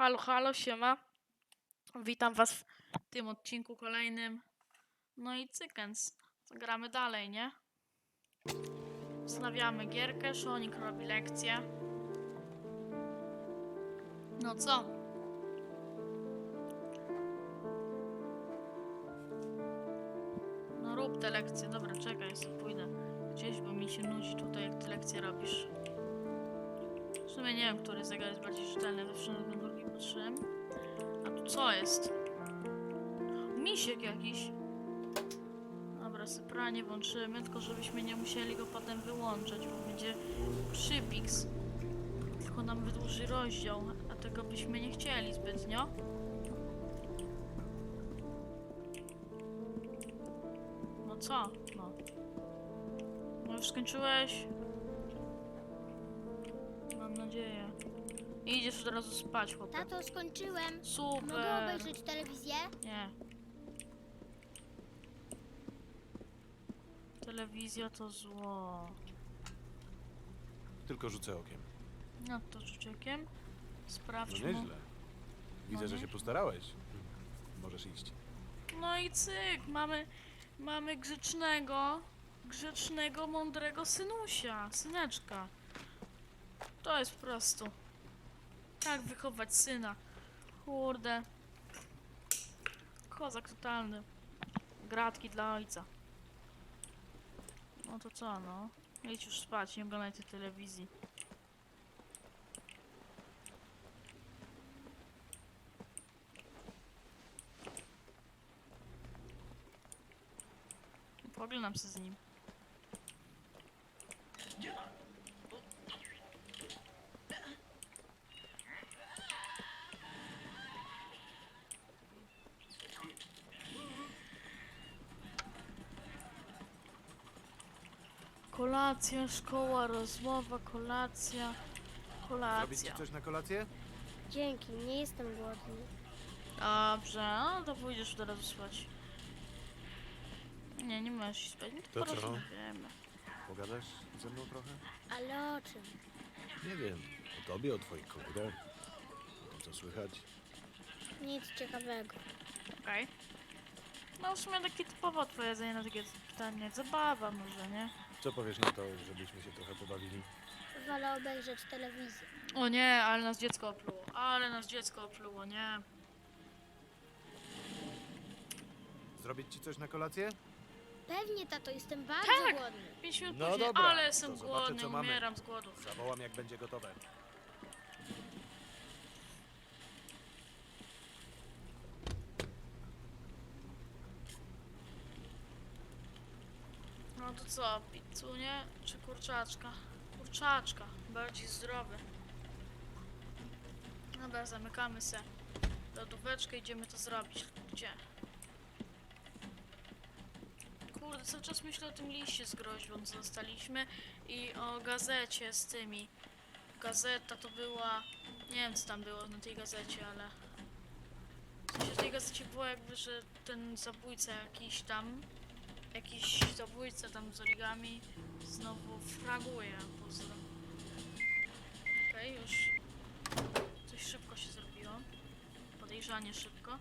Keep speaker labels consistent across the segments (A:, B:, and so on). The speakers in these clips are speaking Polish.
A: Halo, halo, siema. Witam was w tym odcinku kolejnym. No i cykens. Gramy dalej, nie? Wznawiamy gierkę, Szonik robi lekcję. No co? No rób te lekcje. Dobra, czekaj, sobie pójdę gdzieś, bo mi się nudzi tutaj, jak ty lekcje robisz. W sumie nie wiem, który zegar jest bardziej czytelny, we wszędzie A tu co jest? Misiek jakiś. Dobra, sypranie włączymy, tylko żebyśmy nie musieli go potem wyłączać, bo będzie przypiks. Tylko nam wydłuży rozdział, a tego byśmy nie chcieli zbytnio. No co? No. No już skończyłeś? Mam nadzieję. I idziesz od razu spać, chłopie.
B: Tato, skończyłem. Mogę
A: Super.
B: obejrzeć telewizję?
A: Nie. Telewizja to zło.
C: Tylko rzucę okiem.
A: No to rzuciekiem.
C: No
A: Sprawdźmy.
C: nieźle. Widzę,
A: No
C: że się
A: nieźle.
C: postarałeś. Możesz iść.
A: No i cyk, mamy, mamy grzecznego, grzecznego, mądrego synusia, syneczka. To jest po prostu. Tak wychować syna. Kurde. Kozak totalny. Gratki dla ojca. No to co, no? Idź już spać, nie oglądaj tej telewizji. Poglądam się z nim. Kolacja, szkoła, rozmowa, kolacja,
C: Zrobić ci
A: kolacja.
C: coś na kolację?
B: Dzięki, nie jestem głodny.
A: Dobrze, no to pójdziesz od razu spać. Nie, nie możesz iść spać. No to,
C: To co?
A: porozmawiamy.
C: Pogadasz ze mną trochę?
B: Ale o czym?
C: Nie wiem. O tobie, o twoich komputerach. O tym, co słychać.
B: Nic ciekawego.
A: Okej. No w sumie takie typowo odpowiedzenie na takie pytanie. Zabawa może, nie?
C: Co powiesz na to, żebyśmy się trochę pobawili?
B: Wolę obejrzeć telewizję.
A: O nie, ale nas dziecko opluło. Ale nas dziecko opluło, nie?
C: Zrobić ci coś na kolację?
B: Pewnie, tato, jestem bardzo
A: Tak!
B: głodny.
A: 5 minut
C: No
A: później,
C: dobra,
A: ale
C: to
A: jestem
C: zobaczę,
A: głodny,
C: co mamy.
A: umieram z głodu.
C: Zawołam, jak będzie gotowe.
A: No to co, pizzunie czy kurczaczka? Kurczaczka, bardziej zdrowy. Dobra, zamykamy se lodóweczkę, idziemy to zrobić. Gdzie? Kurde, cały czas myślę o tym liście z groźbą, co dostaliśmy i o gazecie z tymi. Gazeta to była... Nie wiem, co tam było na tej gazecie, ale... W sensie w tej gazecie było jakby, że ten zabójca jakiś tam jakiś zabójca tam z origami znowu fraguje poza. Okej, już coś szybko się zrobiło. Podejrzanie szybko.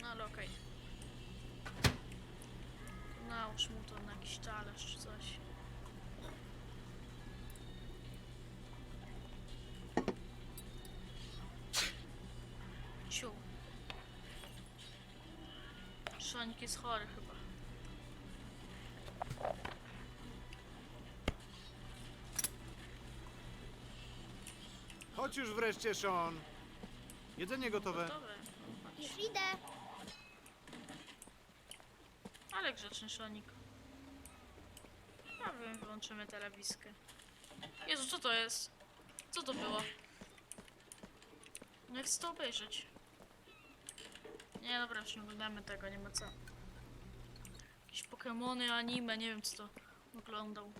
A: No ale okej. Nałóż mu to na jakiś talerz czy coś. Ciu. Szonik jest chory chyba.
C: Chodź już wreszcie, Sean. Jedzenie gotowe.
A: Gotowe.
B: Już idę.
A: Ale grzeczny szonik. A wiem, wyłączymy telewizkę. Jezu, co to jest? Co to było? Nie chcę to obejrzeć. Nie, dobra, już nie oglądamy tego, nie ma co. Pokemony, anime, nie wiem co to oglądał.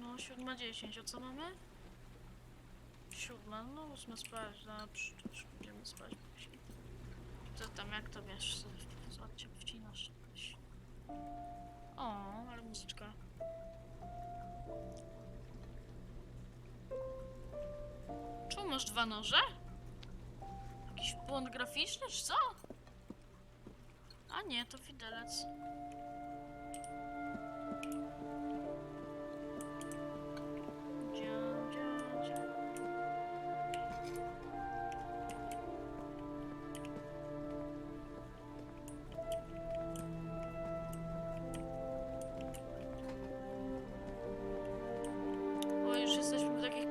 A: No, siódma dziesięć, a co mamy? Siódma, no ósma spać, dobrze, to już będziemy spać później. Co tam, jak to wiesz, zobaczcie, wcinasz coś. O, ale muzyczka. masz dwa noże? Jakiś błąd graficzny, czy co? Nie, to widelec.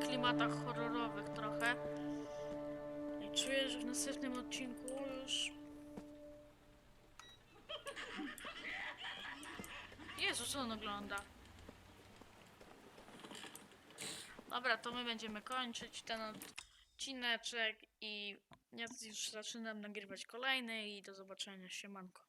A: Klimatach horrorowych trochę. I czuję, że w następnym odcinku już... Jezu, co on ogląda? Dobra, to my będziemy kończyć ten odcineczek i ja już zaczynam nagrywać kolejny i do zobaczenia, siemanko.